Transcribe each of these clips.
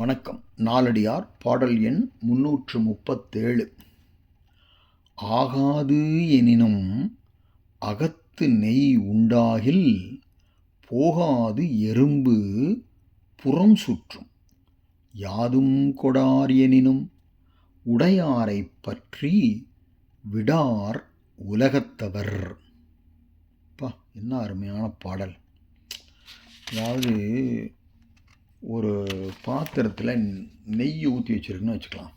வணக்கம். நாலடியார் பாடல் எண் முன்னூற்று முப்பத்தேழு. ஆகாது எனினும் அகத்து நெய் உண்டாகில் போகாது எறும்பு புறம் சுற்றும். யாதும் கொடார் எனினும் உடையாரைப் பற்றி விடார் உலகத்தவர். பா என்ன அருமையான பாடல். அதாவது ஒரு பாத்திரத்தில் நெய் ஊற்றி வச்சுருக்குன்னு வச்சுக்கலாம்.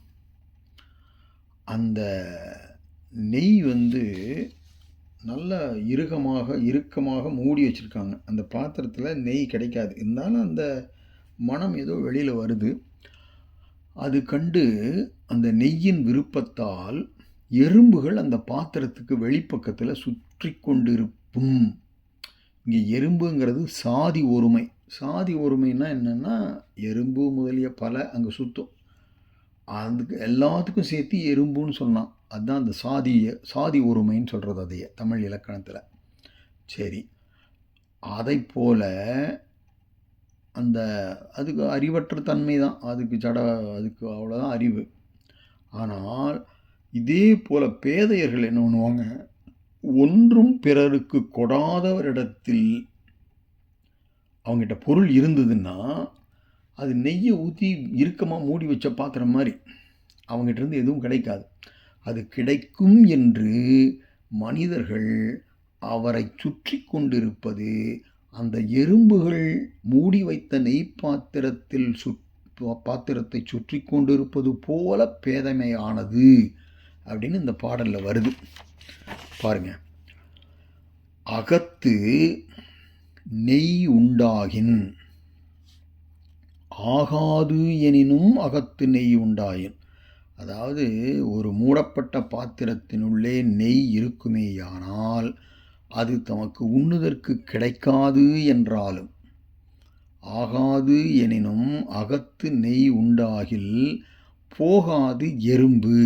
அந்த நெய் வந்து நல்ல இறுகமாக இறுக்கமாக மூடி வச்சுருக்காங்க. அந்த பாத்திரத்தில் நெய் கிடைக்காது. இருந்தாலும் அந்த மனம் ஏதோ வெளியில் வருது. அது கண்டு அந்த நெய்யின் விருப்பத்தால் எறும்புகள் அந்த பாத்திரத்துக்கு வெளிப்பக்கத்தில் சுற்றி கொண்டிருக்கும் இங்கே எறும்புங்கிறது சாதி ஒருமை. சாதி ஒருமைன்னா என்னென்னா எறும்பு முதலிய பல அங்கே சுற்றும் அதுக்கு எல்லாத்துக்கும் சேர்த்து எறும்புன்னு சொன்னான். அதுதான் அந்த சாதிய சாதி ஒருமைன்னு சொல்கிறது அதையே தமிழ் இலக்கணத்தில். சரி. அதை போல் அந்த அதுக்கு அறிவற்ற தன்மை தான். அதுக்கு ஜட அதுக்கு அவ்வளோதான் அறிவு. ஆனால் இதே போல் பேதையர்கள் என்ன பண்ணுவாங்க? ஒன்றும் பிறருக்கு கொடாதவரிடத்தில் அவங்ககிட்ட பொருள் இருந்ததுன்னா அது நெய்யை ஊற்றி இறுக்கமாக மூடி வச்ச பாத்திரம் மாதிரி. அவங்ககிட்டருந்து எதுவும் கிடைக்காது. அது கிடைக்கும் என்று மனிதர்கள் அவரை சுற்றி கொண்டிருப்பது அந்த எறும்புகள் மூடி வைத்த நெய் பாத்திரத்தில் சு பாத்திரத்தை சுற்றி கொண்டிருப்பது போல பேதமையானது அப்படின்னு இந்த பாடலில் வருது. பாருங்கள் அகத்து நெய் உண்டாகின் ஆகாது எனினும் அகத்து நெய் உண்டாயின். அதாவது ஒரு மூடப்பட்ட பாத்திரத்தினுள்ளே நெய் இருக்குமேயானால் அது தமக்கு உண்ணுதற்கு கிடைக்காது என்றாலும் ஆகாது எனினும் அகத்து நெய் உண்டாகில் போகாது எறும்பு.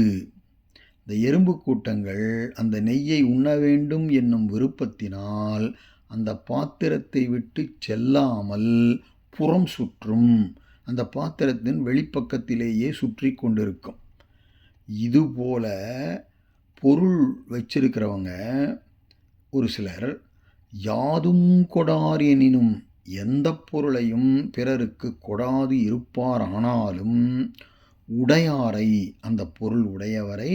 இந்த எறும்பு கூட்டங்கள் அந்த நெய்யை உண்ண வேண்டும் என்னும் விருப்பத்தினால் அந்த பாத்திரத்தை விட்டு செல்லாமல் புறம் சுற்றும். அந்த பாத்திரத்தின் வெளிப்பக்கத்திலேயே சுற்றி கொண்டிருக்கும். இதுபோல பொருள் வச்சிருக்கிறவங்க ஒரு சிலர் யாதும் கொடார் எனினும் எந்த பொருளையும் பிறருக்கு கொடாது இருப்பார் ஆனாலும் உடையாரை அந்த பொருள் உடையவரை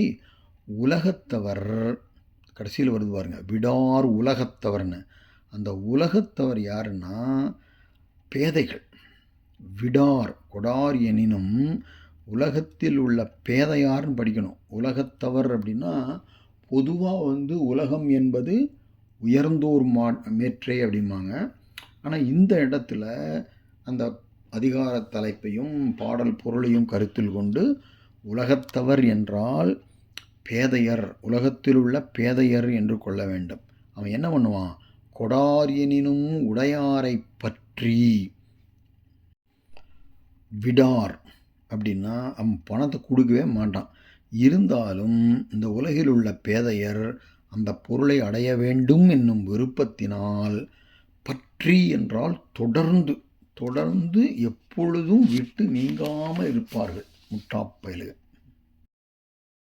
உலகத்தவர் கடைசியில் வருது பாருங்க விடார் உலகத்தவர்னு. அந்த உலகத்தவர் யாருன்னா பேதைகள். விடார் கொடார் எனினும் உலகத்தில் உள்ள பேதையார்னு படிக்கணும். உலகத்தவர் அப்படின்னா பொதுவாக வந்து உலகம் என்பது உயர்ந்தோர் மா மேற்றே அப்படிம்பாங்க. ஆனால் இந்த இடத்துல அந்த அதிகார தலைப்பையும் பாடல் பொருளையும் கருத்தில் கொண்டு உலகத்தவர் என்றால் பேதையர் உலகத்தில் உள்ள பேதையர் என்று கொள்ள வேண்டும். அவன் என்ன பண்ணுவான்? கொடாரியனினும் உடையாரை பற்றி விடார். அப்படின்னா அவன் பணத்தை கொடுக்கவே மாட்டான். இருந்தாலும் இந்த உலகில் உள்ள பேதையர் அந்த பொருளை அடைய வேண்டும் என்னும் விருப்பத்தினால் பற்றி என்றால் தொடர்ந்து தொடர்ந்து எப்பொழுதும் விட்டு நீங்காமல் இருப்பார்கள் முட்டாப்பயலுகள்